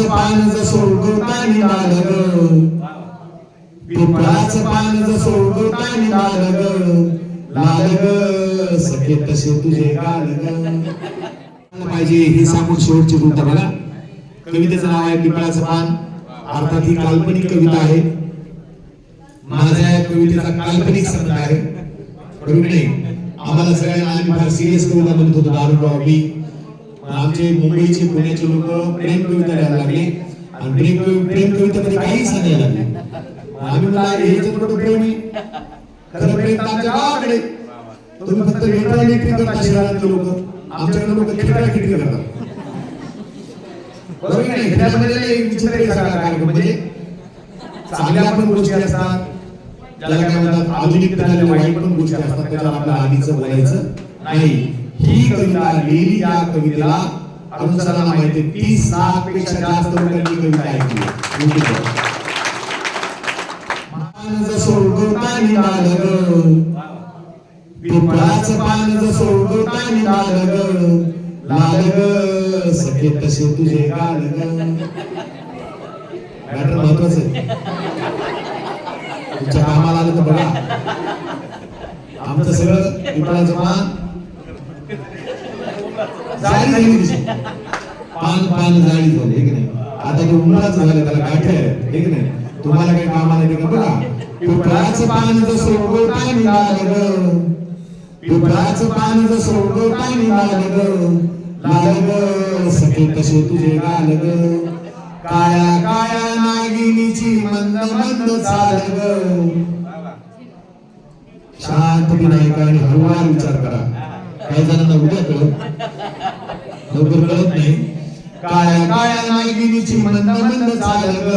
पिंपळाचं पान जसं उगवतानी लाल ग पिंपळाचं पान जसं उगवतानी लाल ग लाल सखे तसे तुझे गाल पाहिजे हे सांगून शेवटची कृत बघा. कवितेचं नाव आहे पिंपळाचं पान. अर्थात ही काल्पनिक कविता आहे. माझ्या या कवितेचा काल्पनिक संबंध आहे बरोबर नाही. आम्हाला सगळ्यांना आम्ही फार सिरियस कविता म्हणत होतो दारुराव मी आमचे मुंबईचे पुण्याचे लोक प्रेम कविता लिहायला लागले. आणि प्रेम कवि- प्रेम कवितेमध्ये काही सांगायला लागले. आम्ही म्हणला हे तर कुठं प्रेम आहे? खरं प्रेम आमच्या गावाकडे तुम्ही फक्त वेगळा लेखी करता शहरातले लोक. आमच्याकडे लोक खेळा खिटकी करतात. बरोबर नाही? विचित्र कार्यक्रम. म्हणजे चांगल्या पण गोष्टी असतात. त्याला काय म्हणतात आधुनिकतेला वाईट पण गोष्टी असतात. त्याला आपल्याला आधीच बोलायचं नाही. ही कविता लिहिली त्या कवितेला अरुण सरांना माहिती तीस लाखपेक्षा जास्त लोकांनी कविता ऐकली YouTubeवर. जसं उगवतानी ग पिंपळाचं पान जसं उगवतानी सखे तसे तुझे गाल मॅटर महत्वाचं आहे. तुमच्या कामाला आलं तर बघा. आमचं सगळं पिंपळाचं पान जाळी झाली दिसली. पान पान जाळी झाली हे की नाही? आता ते उन्हाळाचं झालं त्याला गाठ आहे हे की नाही? तुम्हाला काही कामाला येते का? बघा. पिंपळाचं पान जसं उगवतानी लाल ग. पिंपळाचं पान जसं उगवतानी लाल ग. लाल ग. सखे तसे तुझे गाल ग. काळ्या काळ्या नागिनीची मंद मंद चाल ग. शांत विनायका आणि हळूवार विचार करा. काही जणांना उद्या कळत लवकर कळत नाही. काळ्या काळ्या नागिनीची मंद मंद चाल ग.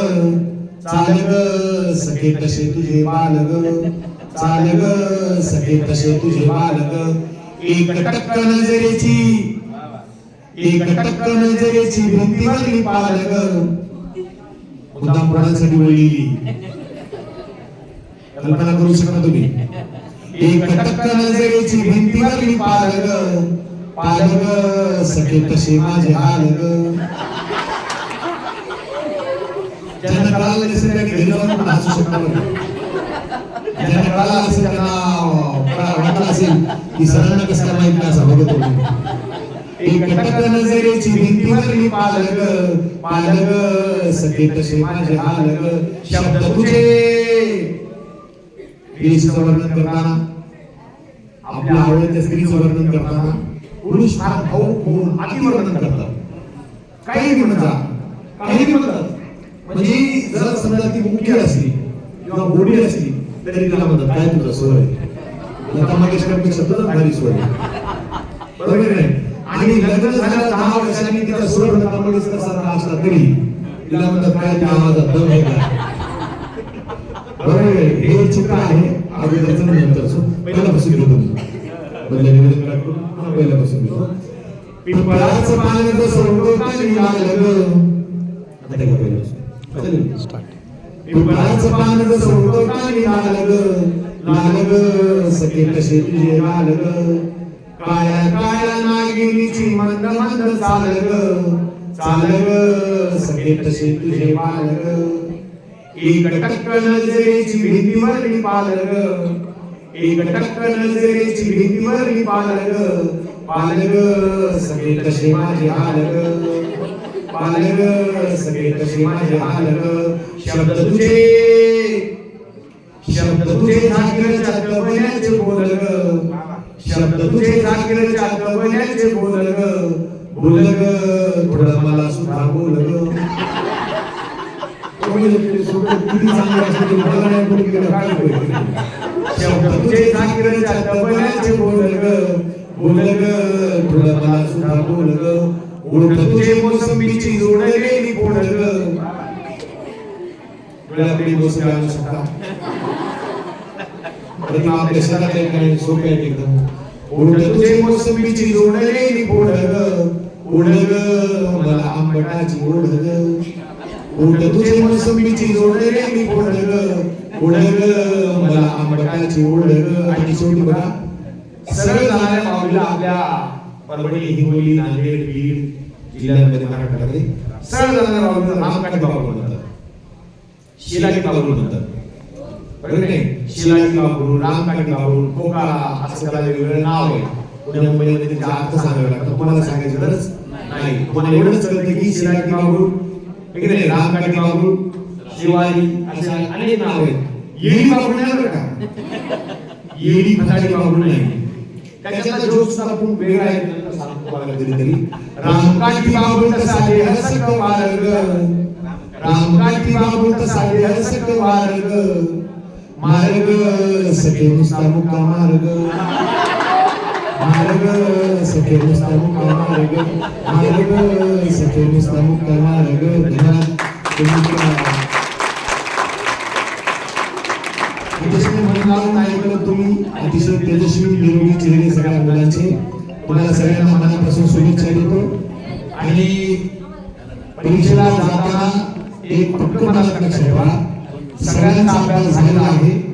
चाल ग सखे कसे तुझे बाल ग चाल ग सखे कसे तुझे बाल ग एक टक्क नजरेची एक टक्क नजरेची भिंतीवरली पाल ग मुद्दाम पडायसाठी वळलेली? कल्पना करू शकता तुम्ही? एक टक्क नजरेची भिंतीवरली पाल ग पाल ग सखे तसे माझे हाल ग ज्यांना कळालं नसेल त्यांनी घरी जाऊन पण हसू शकता बरं. ज्यांना कळालं असेल त्यांना वाटलं असेल की सरांना कसं काय माहीत नाही असं बघत होतो एक टक्क नजरेची भिंतीवरली पाल ग पाल ग सखे तसे माझे हाल ग शब्द तुझे. स्त्रीचं वर्णन करताना आपल्या आवडत्या स्त्रीचं वर्णन करताना पुरुष फार भाऊक होऊन अतिवर्णन करतात. काही म्हणता काही म्हणतात म्हणजे जर समजा ती मुख्य असली किंवा गोडी असली तरी तिला म्हणतात काय तुझा सोय? लता मंगेशकरपेक्षा तुझं भारी सोय. बरोबर आहे आणि लग्न झाल्या दहा वर्षांनी तिचा स्वर लता मंगेशकर सारखा असला तरी तिला म्हणतात काय त्या आवाजात दम आहे का? बरोबर हे चित्र आहे अगोदरचं नंतर नंतरचं. पहिल्यापासून घेतो पुन्हा पहिल्यापासून पिंपळाचं पान जसं उगवतानी लागलं. पिंपळाचं पान जसं उगवतानी लागलं. लागलं. सखे कसे तुझे ग काळ्या काळ्या नागिनीची मंद मंद सखे तुझे एक टक्क नजरेची भिंतीवरली पालग. एक टक्क नजरेची भिंतीवरली पालग पालग सगळे तसे माझे आलग पालग सगळे तसे माझे आलग शब्द तुझे शब्द तुझे जागीरच्या कबण्याचे बोलग शब्द तुझे जागीरच्या कबण्याचे बोलग बोलग थोडं मला सुद्धा बोलग शब्द तुझे जागीरच्या कबण्याचे बोलग बोलग थोडं मला सुद्धा बोलग उलट तुझे मोसंबीची जोडलेली बोलग वेळापैकी मोसंबी आणू शकता प्रतिमा आपल्या शहरात आहे काही सोपे आहेत एकदम तुझे मोसंबीची जोडलेली बोलग उडग मला आंबटाची ओढग उलट तुझे मोसंबीची जोडलेली बोलग उडग मला आंबटाची ओढग आणि शेवटी बघा सरळ जाणाऱ्या माऊलीला आपल्या परभणी हिंगोली नांदेड बीड जिल्ह्यांमध्ये महाराष्ट्रामध्ये सरळ जाणाऱ्या बाबूला रामकाठी बाबू म्हणतात. शिलाजी बाबू म्हणतात. बरोबर नाही शिलाजी बाबू रामकाठी बाबू कोकाळा असं त्याला वेगवेगळं नाव आहे. पुणे मुंबईमध्ये त्याचे अर्थ सांगावे लागतात. तुम्हाला सांगायची गरज नाही. तुम्हाला एवढंच कळतं की शिलाजी बाबू हे नाही? रामकाठी बाबू शिवाजी असे अनेक नाव आहेत. येडी बाबू नाही बरं का? येडी फसाडी बाबू नाही. त्याच्यातला जोक सुद्धा खूप वेगळा आहे. नंतर सांगतो तुम्हाला कधीतरी रामकाठी बाबू तसा देहसक मार्ग रामकाठी बाबू तसा देहसक मार्ग मार्ग सखे नुसता मुका मार्ग. मार्ग सखे नुसता मुका मार्ग. मार्ग सखे नुसता मुका मार्ग. अतिशय मनलावून ऐकलं तुम्ही. अतिशय तेजस्वी निरोगी चेहरे सगळ्या मुलांचे. तुम्हाला सगळ्यांना मनापासून शुभेच्छा देतो. आणि परीक्षेला जाताना एक फक्त मनात लक्षात ठेवा. सगळ्यांचा अभ्यास झालेला आहे.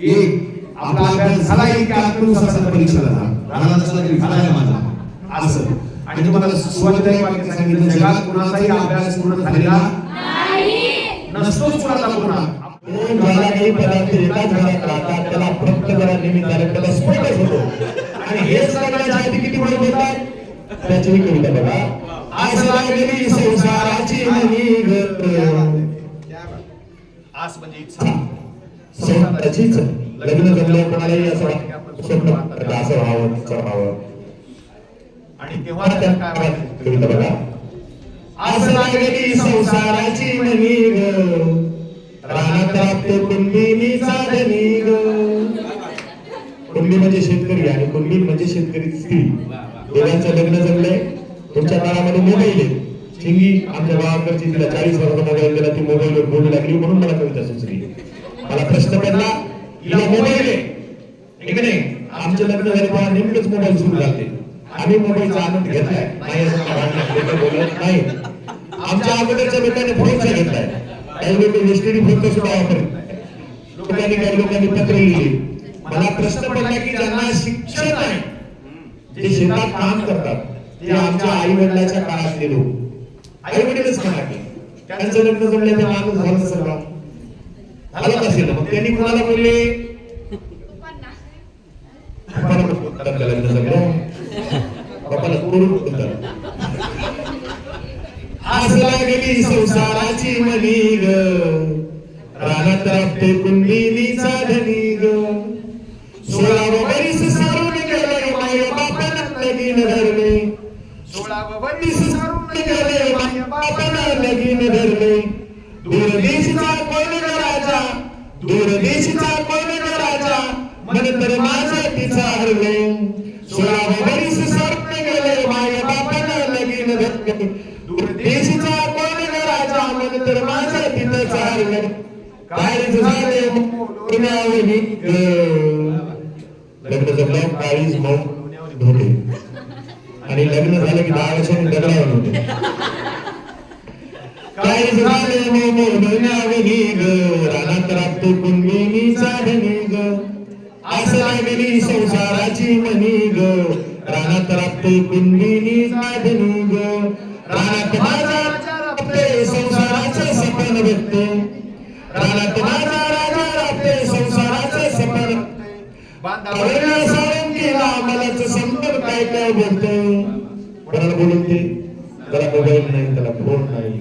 एक आपला अभ्यास झाला की आत्मविश्वासाने परीक्षेला जा झाला. माझा. असं. आणि तुम्हाला सुरुवातीला एक वाक्य सांगितलं जगात कुणाचाही अभ्यास पूर्ण झालेला नसतोच कुणाचा पूर्ण. मला काही पदार्थ एकाच घरात राहतात त्याला फक्त जरा निमित्ताने त्याला स्फोटच होतो. आणि हे आधी किती वेळ बोलतात त्याची कविता बघा. आज लागलेली संसाराची मनी आस म्हणजे इच्छा. लग्न जमलं कोणालाही असं स्वप्न असं व्हावं तिचं व्हावं. आणि तेव्हा त्याला काय वाटतं? बघा. आज लागलेली संसाराची मनी ग रानात राबते कुंडीनी साधनी ग कुंडी म्हणजे शेतकरी आणि कुंडी म्हणजे शेतकरी स्त्री. दोघांचं लग्न जमलंय. तुमच्या काळामध्ये मोबाईल आहे. चिंगी आमच्या गावाकडची तिला चाळीस वर्ष मोबाईल दिला ती मोबाईलवर बोलू लागली म्हणून मला कविता सुचली. मला प्रश्न पडला हिला मोबाईल आहे की? नाही आमचे लग्न झाले तेव्हा नेमकंच मोबाईल सुरू झाले आम्ही मोबाईलचा आनंद घेतलाय. नाही असं बोलत नाही. आमच्या अगोदरच्या लोकांनी फोनचा घेतलाय. काही लोक एसटीडी फोनचा सुद्धा वापरत लोकांनी काही लोकांनी पत्र लिहिली. मला प्रश्न पडला की ज्यांना शिक्षण नाही जे शेतात काम करतात ते आमच्या आई वडिलाच्या काळातले लोक. आई वडीलच म्हणाले त्यांचं लग्न जमलं ते माणूस झालं सगळं झालं असेल. मग त्यांनी कोणाला बोलले? लग्न जमलं. बापाला कोरून बोलतात आज लागली संसाराची मनी ग रानात राबते कुंडीनी साधनी ग सोळा वरीस सारून गेले माय बापानं लगीन धरले सोळा वरीस सारून गेले माय बापानं लगीन धरले दूरदेशीचा कोण ग राजा दूरदेशीचा कोण ग राजा मन तर तिचा हरले सोळा वरीस सारून गेले माय बापानं लगीन धरले दूरदेशीचा कोण राजा मन तर तिथं चाललं काय झाले पुण्यावरी लग्न जमलं काळीज मग धोटे आणि लग्न झालं की दहा वर्षांनी दगडावर होते काय झाले मोमो धुण्यावरी ग रानात राबतो कुंडीनी साधनी ग असं लागली संसाराची मनी ग. रानात राबतो कुंडीनी साधनी ग रानात माझा राजा राबते सपन बघते रानात माझा राजा राबते संसाराचे सपन बांधावरला मलाच काय काय बोलतोय कोणाला बोलून ते त्याला मोबाईल नाही त्याला फोन नाही.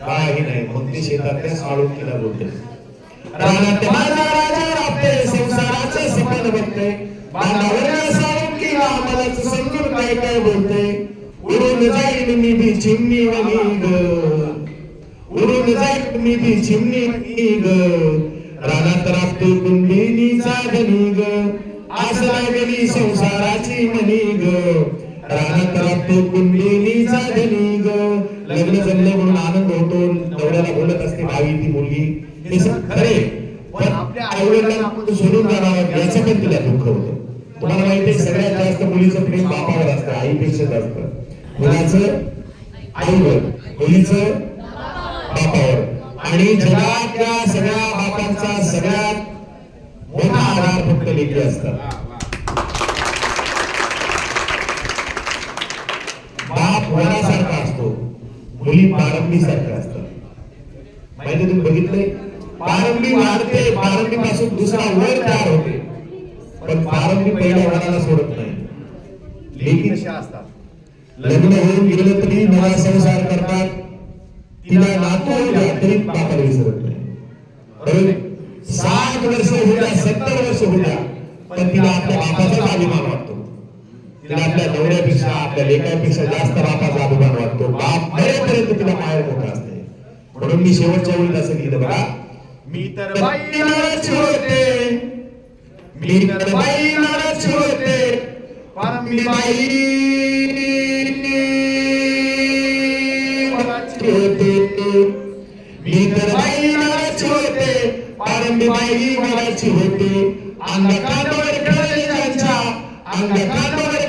काही नाही. भक्ती ते शेतातल्या साळुंकीला बोलते सपन बघते केला समजून काय काय बोलते उडून जाईल मी बी चिमणी ग. उडून जाईल मी बी चिमणी रानात राबतो कुंडीनी साधनी ग. आस लागली संसाराची मनी ग. रानात राबतो कुंडीनी साधनी ग लग्न जमले म्हणून आनंद होतो. नवऱ्याला बोलत असते भावी ती मुलगी हे खरे. पण आपल्या आईवडिलांना सोडून जाणार याचं पण तिला दुःख होतं. तुम्हाला माहिती सगळ्यात जास्त मुलीचं प्रेम बापावर असतं आईपेक्षा जास्त. मुलाचं आईवर मुलीचं बापावर. आणि जगातल्या सगळ्या बापांचा सगळ्यात मोठा आधार फक्त लेखी असतात. दोन्ही पारंबी सारखं असतात माहिती तुम्ही बघितलंय? पारंबी वाढते पारंबी पासून दुसरा वर तयार होते. पण पारंबी पहिल्या वडाला सोडत नाही. लेकिन असतात? लग्न होऊन गेलं तरी नवा संसार करतात. तिला नातू होऊ तरी बापाला विसरत नाही. बरोबर? साठ वर्ष होऊ सत्तर वर्ष होऊ पण तिला आपल्या बापाचाच अभिमान वाटतो. तिला आपल्या नवऱ्यापेक्षा आपल्या लेकापेक्षा जास्त बापाचा अभिमान वाटतो बाप मरेपर्यंत तिला माया मोठा असते म्हणून मी शेवटच्या वेळी असं लिहिलं बघा मी तर तर बाई बाई नाराज होते मी तर बाई नाराज होते मी बाई होते मी तर बाई नाराज होते पारंबी बाई मराठी होते अंधकारावर अंधकारावर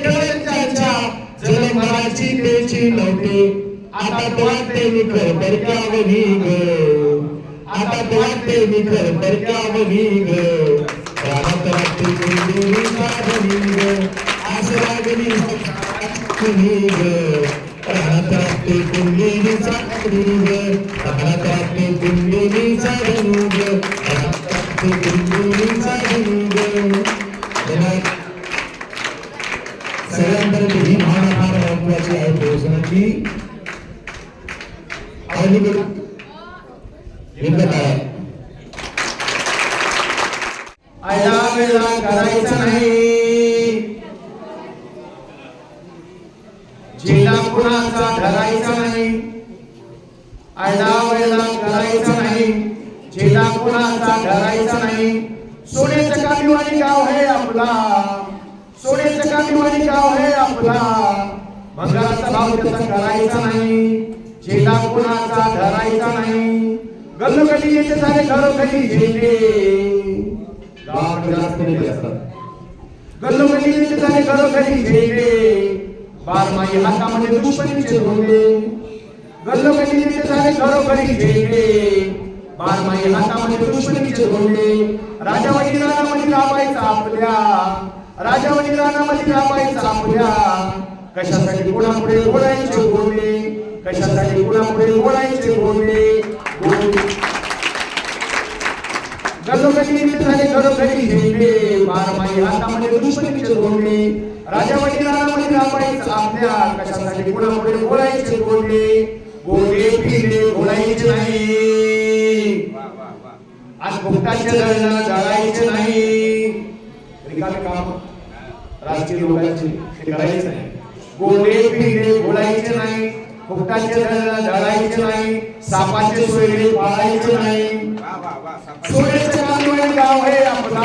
जल मराठी त्याची नव्हते. आता तो वाटते मी खर परक्यावनी ग आता तो वाटते मी खर परक्यावनी ग राहत राहते कुंडली साधनी ग आस लागली कुणी ग राहत राहते कुंडली साधनी ग राहत राहते कुंडली साधनी ग राहत राहते कुंडली साधनी ग धन्यवाद. सगळ्यांपर्यंत ही भावना फार महत्वाची आहे पोहोचण्याची करायचा नाही. जिल्हा कुणाचा धरायचा नाही. आयला वेळा करायचा नाही. जिल्हा कुणाचा धरायचा नाही. सोन्याचं कामीवाणी गाव आहे आपला. सोन्याचं कामीवाणी गाव आहे आपला. भंगाराचा भाव त्याचा करायचा नाही. जिल्हा कुणाचा धरायचा नाही. गल्लोगल्ली येते झाले घरोघरी झेंडे. गावाकडे जास्त नेते असतात. गल्लोगल्ली येते झाले घरोघरी झेंडे. बारमाही हातामध्ये दुश्मनीचे धोंडे. गल्लोगल्ली येते झाले घरोघरी झेंडे. बारमाही हातामध्ये दुश्मनीचे धोंडे. राजावाडी रानामध्ये राबायचा आपल्या. राजावाडी रानामध्ये राबायचा आपल्या. कशासाठी कुणापुढे बोलायचे गोंडे कशासाठी? कुणापुढे बोलायचे गोंडे गोंडे मित्राने येते झाले बारमाई हातामध्ये दुश्मनीचे धोंडे राजावाडी रानामध्ये राबायचं आपल्या कशासाठी कुणापुढे बोलायचे गोंडे गोंडे पिंडे बोलायचे नाही. आज भुकटाचे दळणं जळायचे नाही. रिकामे काम राजकीय लोकांचे ते करायचे नाही. गोंडे पिंडे बोलायचे नाही. फुकटाचे धरायचे नाही सापाचे सोयरे पाळायचे नाही. सोन्याचं कांदवाडी गाव हे आपला.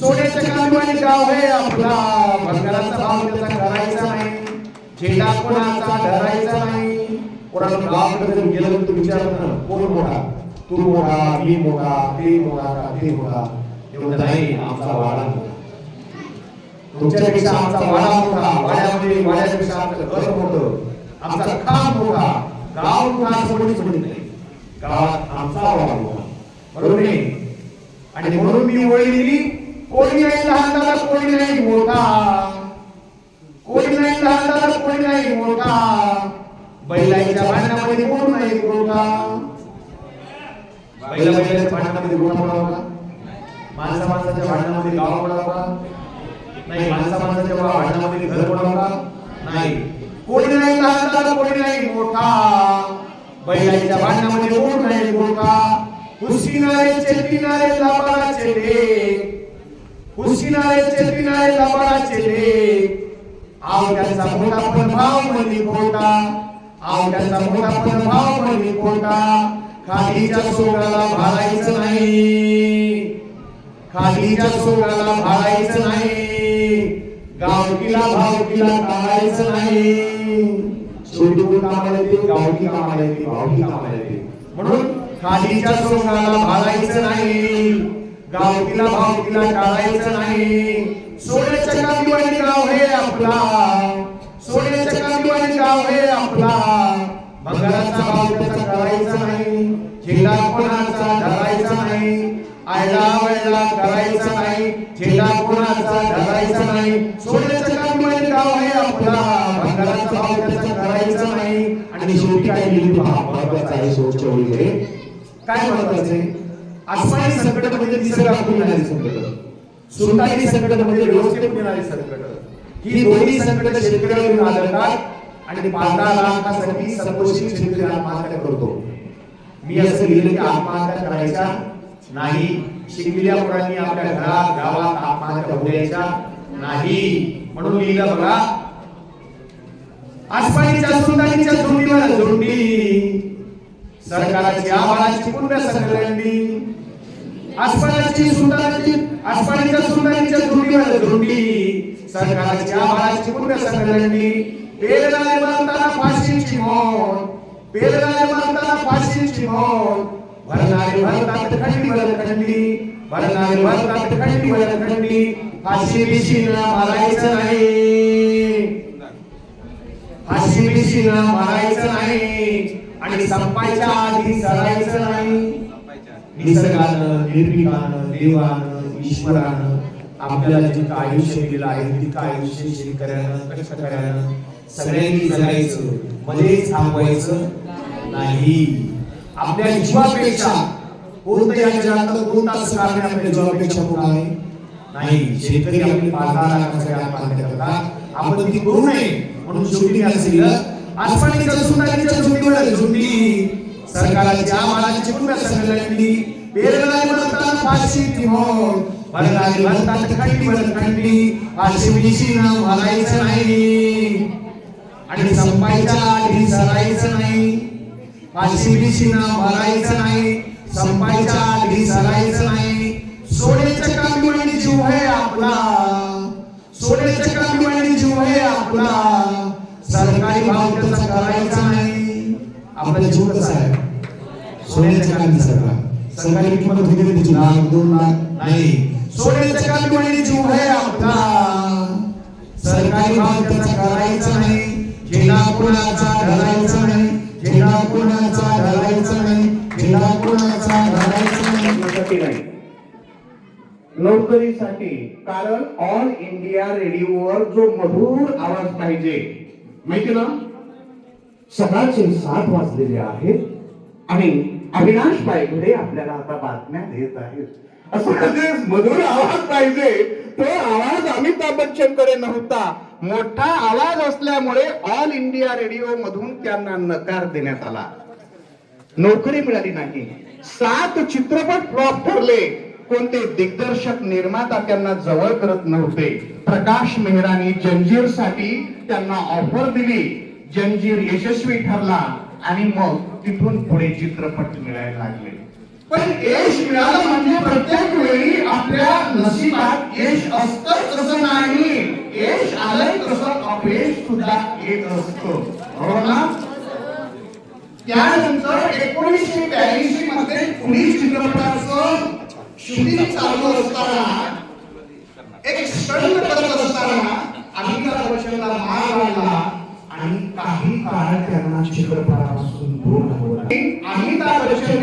सोन्याचं कांदवाडी गाव हे आपला. भंगाराचा भाव त्याचा करायचा नाही. झेंडा कोणाचा धरायचा नाही. कोणाला गावाकडे जर गेलं तर तुम्ही कोण मोठा तू मोठा मी मोठा ते मोठा ते मोठा एवढं नाही आमचा वाडा. तुमच्यापेक्षा आमचा वाडा मोठा वाड्यामध्ये वाड्यापेक्षा आमचं घर मोठं. आमचा खाम मोठा. गाव मोठा कोणीच म्हणत नाही. गावात आमचा वाडा मोठा बरोबर आहे आणि म्हणून मी ओळी दिली कोणी नाही लहान दादा कोणी नाही मोठा. कोणी नाही लहान दादा कोणी नाही मोठा. बैलाच्या भांडणामध्ये कोण नाही मोठा? बैला बैलाच्या भांडणामध्ये पडावा का? माणसा माणसाच्या भांडणामध्ये गाव पडावा का? नाही माणसा माणसाच्या भांडणामध्ये घर बनवला नाही. कोणी नाही लहान दादा कोणी नाही मोठा. बैलाच्या भांडणामध्ये कोण नाही मोठा. हुसकिनारे चेपिनारे लबाडाचे लेख हुसकिनारे चेपिनारे लाबाडाचे लेख आवड्याचा मोठा पण भाव म्हणजे खोटा. आवड्याचा मोठा पण भाव म्हणजे खोटा. खालीच्या सोगाला भारायचं नाही. खालीच्या सोगाला भारायचं नाही. गावकीला भावकीला टाळायचं नाही. शेवटी कोण कामाला येते गावकी कामाला येते भावकी कामाला येते. म्हणून खालीच्या सोंगाला भारायचं नाही. गावकीला भावकीला टाळायचं नाही. सोन्याच्या कांदीवाडी गाव हे आपला. सोन्याच्या कांदीवाडी गाव हे आपला. भंगाराचा भाव त्याचा करायचा नाही. झेंडा कोणाचा धरायचा नाही. आयला वळला करायचा नाही झेंडा कोणाचा धरायचा नाही. सोन्याचं कांदीवाडी गाव हे आपला भाव त्याचा करायचा नाही. आणि शेवटी काय लिहिली पहा महत्वाचं आहे शेवटच्या ओळीमध्ये काय महत्वाचं आहे? अस्मानी संकट म्हणजे निसर्गातून येणारे संकट. सुलतानी संकट म्हणजे व्यवस्थेत येणारे संकट. ही दोन्ही संकट शेतकऱ्यावरून आदळतात आणि पंधरा लाखासाठी संपोषित शेतकरी आत्महत्या करतो. मी असं लिहिलं की आत्महत्या करायच्या नाही शिकलेल्या मुलांनी आपल्या घरात गावात आत्महत्या होऊ द्यायच्या नाही. म्हणून लिहिलं बघा आसमानीच्या सुंदरीच्या झुंडीवर झुंडी. सरकाराची आव्हानाची पुण्य संकलनी आसमानाची सुंदराची आसमानीच्या सुंदरीच्या झुंडीवर झुंडी. सरकाराची आव्हानाची पुण्य संकलनी पेरणारे मारताना फाशीची मोड पेरणारे मारताना फाशीची मोड भरणारे भरतात खंडी वर खंडी. भरणारे भरतात खंडी वर खंडी. फाशी बिशीला मारायचं नाही फाशी बिशीला मारायचं नाही आणि संपायच्या आधी सरायचं नाही. निसर्गानं निर्मिकानं देवानं ईश्वरानं आपल्याला जितकं आयुष्य दिलं आहे तितकं आयुष्य शेतकऱ्यानं कष्टकऱ्यानं सगळ्यांनी जगायचं. मध्येच थांबवायचं नाही. आपल्या जीवापेक्षा कोणतं या जगातलं कोणतं कारण आपल्या जीवापेक्षा मोठं आहे? नाही शेतकरी आपली आत्महत्या करतात? आपण ती करू नये म्हणून शेवटी मी असं लिहिलं आसमानीच्या सुंदरीच्या झुंडीवर झुंडी सरकाराची आम्हालाची पुन्हा संघटनी पेरणारी म्हणतात फाशी मोड भरणारी म्हणतात खंडी वर खंडी. फाशी बिशीनं मारायचं नाही. आणि संपायच्या आधी सरायचं नाही. फाशी बिशीनं मारायचं नाही संपायच्या आधी सरायचं नाही. सोन्याच्या कामीवाणी जीव आहे आपला. सोन्याच्या कामीवाणी जीव आहे आपला. सरकारी भाव त्याचा करायचा नाही. आपला जीव कसा आहे? सोन्याच्या कामी सरकार सरकारी किंमत होती का त्याची? लाख दोन लाख? नाही. सोन्याच्या कामीवाणी जीव आहे आपला. सरकारी भाव त्याचा करायचा नाही. झेंडा कोणाचा धरायचा नाही. झेंडा कोणाचा घालायचा नाही झेंडा कोणाचा घालायचा नाही. नोकरीसाठी कारण ऑल इंडिया रेडिओवर जो मधुर आवाज पाहिजे. माहिती ना? सकाळचे सात वाजलेले आहेत आणि अविनाश पायगुडे आपल्याला आता बातम्या देत आहेत. असं जे मधुर आवाज पाहिजे. तो आवाज अमिताभ बच्चनकडे नव्हता. मोठा आवाज असल्यामुळे ऑल इंडिया रेडिओ मधून त्यांना नकार देण्यात आला. नोकरी मिळाली नाही. सात चित्रपट फ्लॉप ठरले. कोणते दिग्दर्शक निर्माता त्यांना जवळ करत नव्हते. प्रकाश मेहरानी जंजीरसाठी त्यांना ऑफर दिली. जंजीर यशस्वी ठरला. आणि मग तिथून पुढे चित्रपट मिळायला लागले. पण यश मिळालं म्हणजे प्रत्येक वेळी आपल्या नशिबात यश असतच असं नाही. यश आलंय तसं अपयश सुद्धा येत असतं. हो ना? त्यानंतर एकोणीसशे ब्याऐंशी मध्ये पुणे चित्रपटाचं शूटिंग चालू असताना एक स्टंट करत असताना अमिताभ बच्चनला मार लागला आणि काही काळ त्यांना चित्रपटापासून दूर ठेवला अमिताभ बच्चन